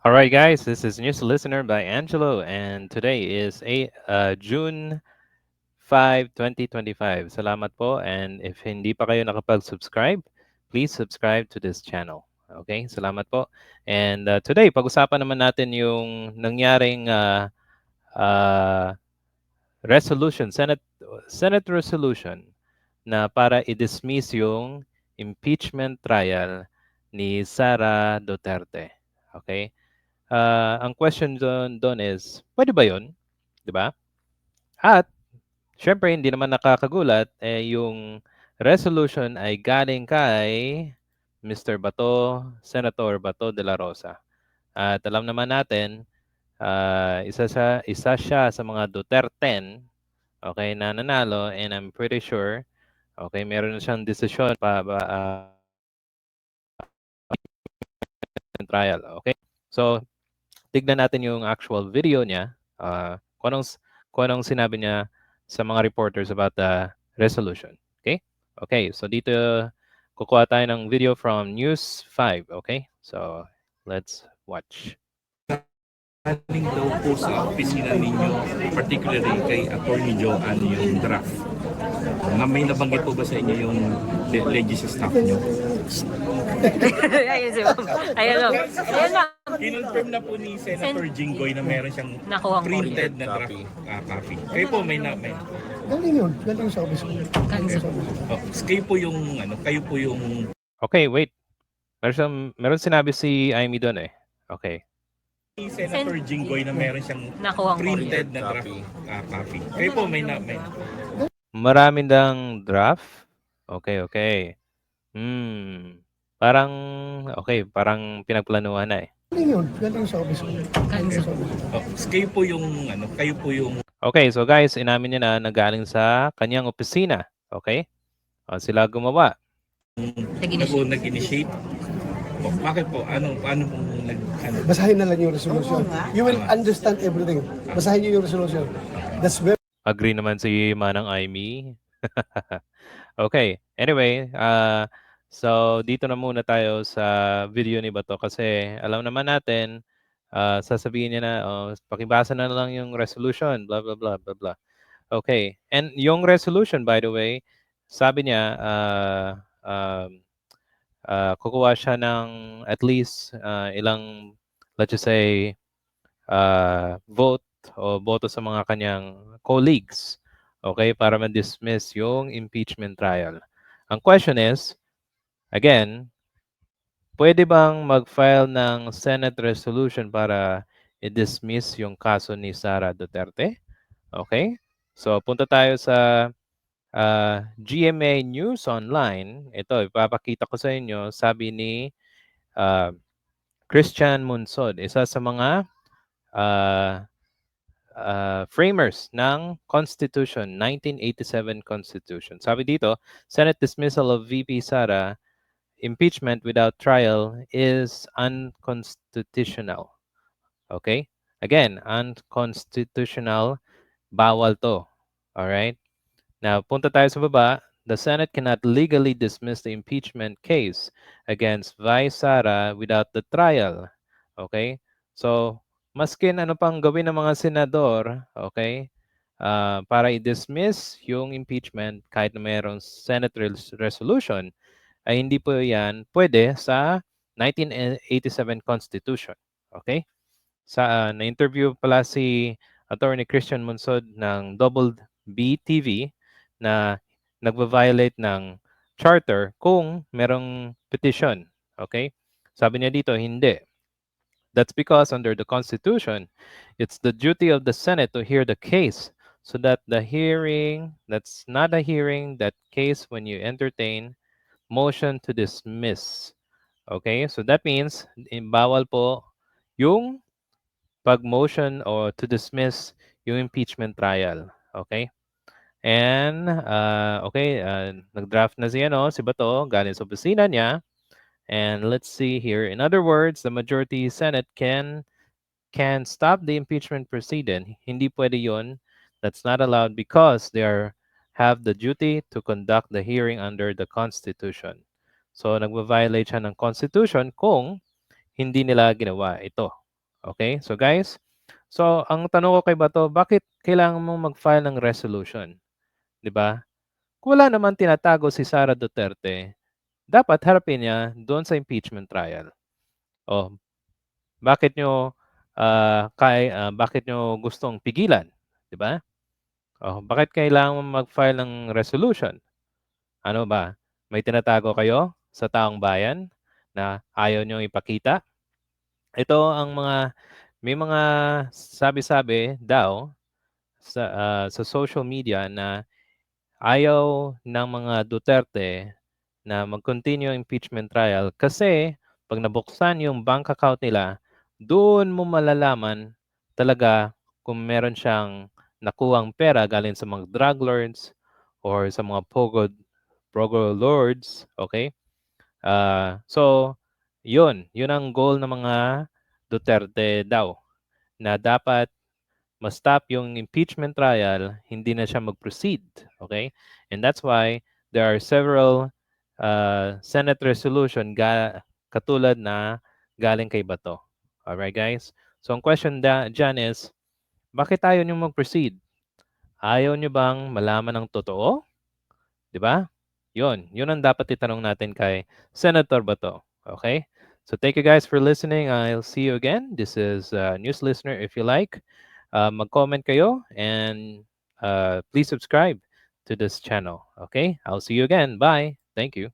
All right, guys, this is News Listener by Angelo, and today is a, uh, June 5, 2025. Salamat po, and if hindi pa kayo nakapag-subscribe, please subscribe to this channel. Okay, salamat po. And uh, today, pag-usapan naman natin yung nangyaring uh, uh, resolution, Senate, Senate resolution na para i-dismiss yung impeachment trial ni Sara Duterte. Okay? Uh, ang question doon, doon is, pwede ba yun? Ba? At, syempre, hindi naman nakakagulat, eh, yung resolution ay galing kay Mr. Bato, Senator Bato de la Rosa. At alam naman natin, uh, isa, sa, isa siya sa mga Duterte, okay, na nanalo, and I'm pretty sure, okay, meron siyang desisyon pa, uh, trial, okay? So, tignan natin yung actual video niya, uh, kung, anong, kung anong sinabi niya sa mga reporters about the resolution. Okay? Okay, so dito kukuha tayo ng video from News 5. Okay? So, let's watch. Galing daw po sa opisina ninyo, particularly kay Attorney Joanne yung draft. Na may nabanggit po ba sa inyo yung le- legis staff nyo? Ayun si ma'am. Ayun ma'am. Ayun ma'am. Kinonfirm na po ni Senator Jinggoy na meron siyang Nakuha printed na draft ah, copy. Kayo po may na may Galing yun. Galing sa office ko. Galing sa office ko. oh, kayo po yung ano, kayo po yung Okay, wait. Meron, siyang, meron sinabi si Amy doon eh. Okay. ni Senator Jinggoy na meron siyang Nakuha printed na draft ah, copy. Kayo po may na may Marami dang draft. Okay, okay. Hmm. Parang, okay, parang pinagplanuhan na eh. Galing yun. Galing sa office ko. Galing sa office ko. oh, kayo po yung ano, kayo po yung Okay, so guys, inamin niya na nagaling sa kanyang opisina. Okay? O, sila gumawa. Nag-initiate. nag- nag-initiate. Oh, bakit po? Ano paano po nag ano? Basahin na lang yung resolution. You will understand everything. Basahin niyo yung resolution. That's very Agree naman si Manang Amy. okay. Anyway, uh, so dito na muna tayo sa video ni Bato kasi alam naman natin, uh, sasabihin niya na, oh, pakibasa na lang yung resolution, blah, blah, blah, blah, blah. Okay. And yung resolution, by the way, sabi niya, uh, um, uh, kukuha siya ng at least uh, ilang, let's just say, uh, vote o boto sa mga kanyang colleagues okay para ma-dismiss yung impeachment trial ang question is again pwede bang mag-file ng Senate resolution para i-dismiss yung kaso ni Sara Duterte? Okay. So punta tayo sa uh, GMA News Online. Ito ipapakita ko sa inyo sabi ni uh, Christian Munsod isa sa mga uh, uh, framers ng Constitution, 1987 Constitution. Sabi dito, Senate dismissal of VP Sara, impeachment without trial is unconstitutional. Okay? Again, unconstitutional, bawal to. All right? Now, punta tayo sa baba. The Senate cannot legally dismiss the impeachment case against Vice Sara without the trial. Okay? So, maskin ano pang gawin ng mga senador, okay, uh, para i-dismiss yung impeachment kahit na mayroong Senate res- resolution, ay hindi po yan pwede sa 1987 Constitution. Okay? Sa uh, na-interview pala si Attorney Christian Munsod ng Double B TV na nagva-violate ng charter kung merong petition. Okay? Sabi niya dito, hindi. That's because under the Constitution, it's the duty of the Senate to hear the case so that the hearing, that's not a hearing, that case when you entertain motion to dismiss. Okay, so that means bawal po yung pag-motion or to dismiss yung impeachment trial. Okay? And, uh, okay, uh, nag-draft na si, ano, si Bato, galing sa opisina niya. And let's see here. In other words, the majority Senate can can stop the impeachment proceeding. Hindi pwede yun. That's not allowed because they are have the duty to conduct the hearing under the Constitution. So, nagva-violate siya ng Constitution kung hindi nila ginawa ito. Okay? So guys, so ang tanong ko kay Bato, bakit kailangan mong mag-file ng resolution? 'Di ba? Kung wala naman tinatago si Sara Duterte, dapat harapin niya doon sa impeachment trial. Oh, bakit nyo ah, kay ah, bakit nyo gustong pigilan, 'di ba? Oh, bakit kailangan mag-file ng resolution? Ano ba? May tinatago kayo sa taong bayan na ayaw nyo ipakita? Ito ang mga may mga sabi-sabi daw sa ah, sa social media na ayaw ng mga Duterte na mag-continue impeachment trial kasi pag nabuksan yung bank account nila, doon mo malalaman talaga kung meron siyang nakuhang pera galing sa mga drug lords or sa mga pogo pogo lords, okay? Ah, so yun, yun ang goal ng mga Duterte daw na dapat ma-stop yung impeachment trial, hindi na siya mag-proceed, okay? And that's why there are several uh, Senate resolution ga katulad na galing kay Bato. Alright, guys? So, ang question da dyan is, bakit ayaw nyo mag-proceed? Ayaw nyo bang malaman ng totoo? Di ba? Yun. Yun ang dapat itanong natin kay Senator Bato. Okay? So, thank you guys for listening. I'll see you again. This is uh, News Listener. If you like, uh, mag-comment kayo and uh, please subscribe to this channel. Okay? I'll see you again. Bye. Thank you.